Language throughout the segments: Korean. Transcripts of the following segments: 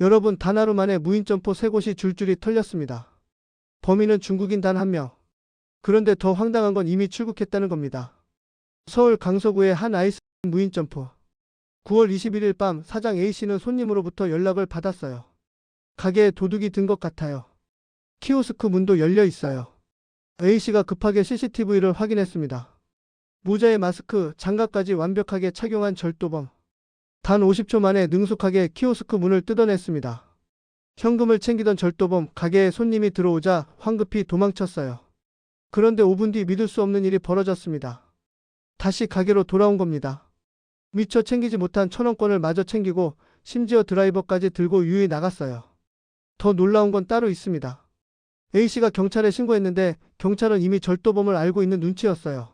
여러분 단 하루 만에 무인 점포 세 곳이 줄줄이 털렸습니다. 범인은 중국인 단 한 명. 그런데 더 황당한 건 이미 출국했다는 겁니다. 서울 강서구의 한 아이스 무인 점포. 9월 21일 밤 사장 A씨는 손님으로부터 연락을 받았어요. 가게에 도둑이 든 것 같아요. 키오스크 문도 열려 있어요. A씨가 급하게 CCTV를 확인했습니다. 모자에 마스크, 장갑까지 완벽하게 착용한 절도범. 단 50초 만에 능숙하게 키오스크 문을 뜯어냈습니다. 현금을 챙기던 절도범 가게에 손님이 들어오자 황급히 도망쳤어요. 그런데 5분 뒤 믿을 수 없는 일이 벌어졌습니다. 다시 가게로 돌아온 겁니다. 미처 챙기지 못한 천원권을 마저 챙기고 심지어 드라이버까지 들고 유유히 나갔어요. 더 놀라운 건 따로 있습니다. A씨가 경찰에 신고했는데 경찰은 이미 절도범을 알고 있는 눈치였어요.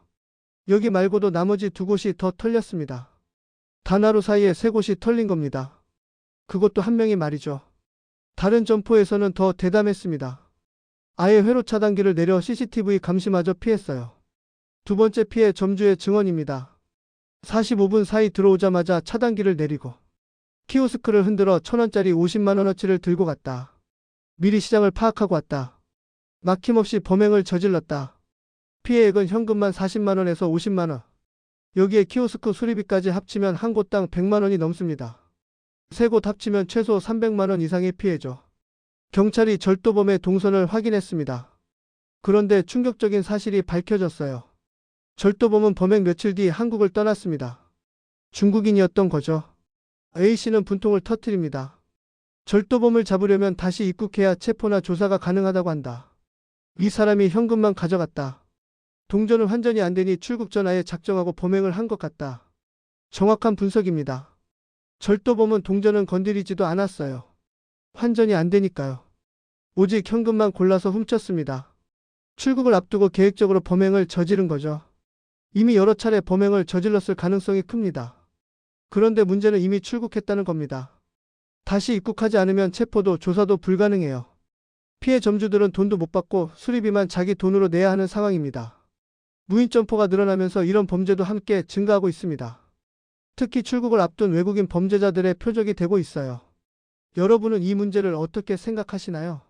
여기 말고도 나머지 두 곳이 더 털렸습니다. 단 하루 사이에 세 곳이 털린 겁니다. 그것도 한 명이 말이죠. 다른 점포에서는 더 대담했습니다. 아예 회로 차단기를 내려 CCTV 감시마저 피했어요. 두 번째 피해 점주의 증언입니다. 45분 사이 들어오자마자 차단기를 내리고 키오스크를 흔들어 천원짜리 50만원어치를 들고 갔다. 미리 시장을 파악하고 왔다. 막힘없이 범행을 저질렀다. 피해액은 현금만 40만원에서 50만원. 여기에 키오스크 수리비까지 합치면 한 곳당 100만원이 넘습니다. 세 곳 합치면 최소 300만원 이상의 피해죠. 경찰이 절도범의 동선을 확인했습니다. 그런데 충격적인 사실이 밝혀졌어요. 절도범은 범행 며칠 뒤 한국을 떠났습니다. 중국인이었던 거죠. A씨는 분통을 터뜨립니다. 절도범을 잡으려면 다시 입국해야 체포나 조사가 가능하다고 한다. 이 사람이 현금만 가져갔다. 동전은 환전이 안 되니 출국 전화에 작정하고 범행을 한 것 같다. 정확한 분석입니다. 절도범은 동전은 건드리지도 않았어요. 환전이 안 되니까요. 오직 현금만 골라서 훔쳤습니다. 출국을 앞두고 계획적으로 범행을 저지른 거죠. 이미 여러 차례 범행을 저질렀을 가능성이 큽니다. 그런데 문제는 이미 출국했다는 겁니다. 다시 입국하지 않으면 체포도 조사도 불가능해요. 피해 점주들은 돈도 못 받고 수리비만 자기 돈으로 내야 하는 상황입니다. 무인 점포가 늘어나면서 이런 범죄도 함께 증가하고 있습니다. 특히 출국을 앞둔 외국인 범죄자들의 표적이 되고 있어요. 여러분은 이 문제를 어떻게 생각하시나요?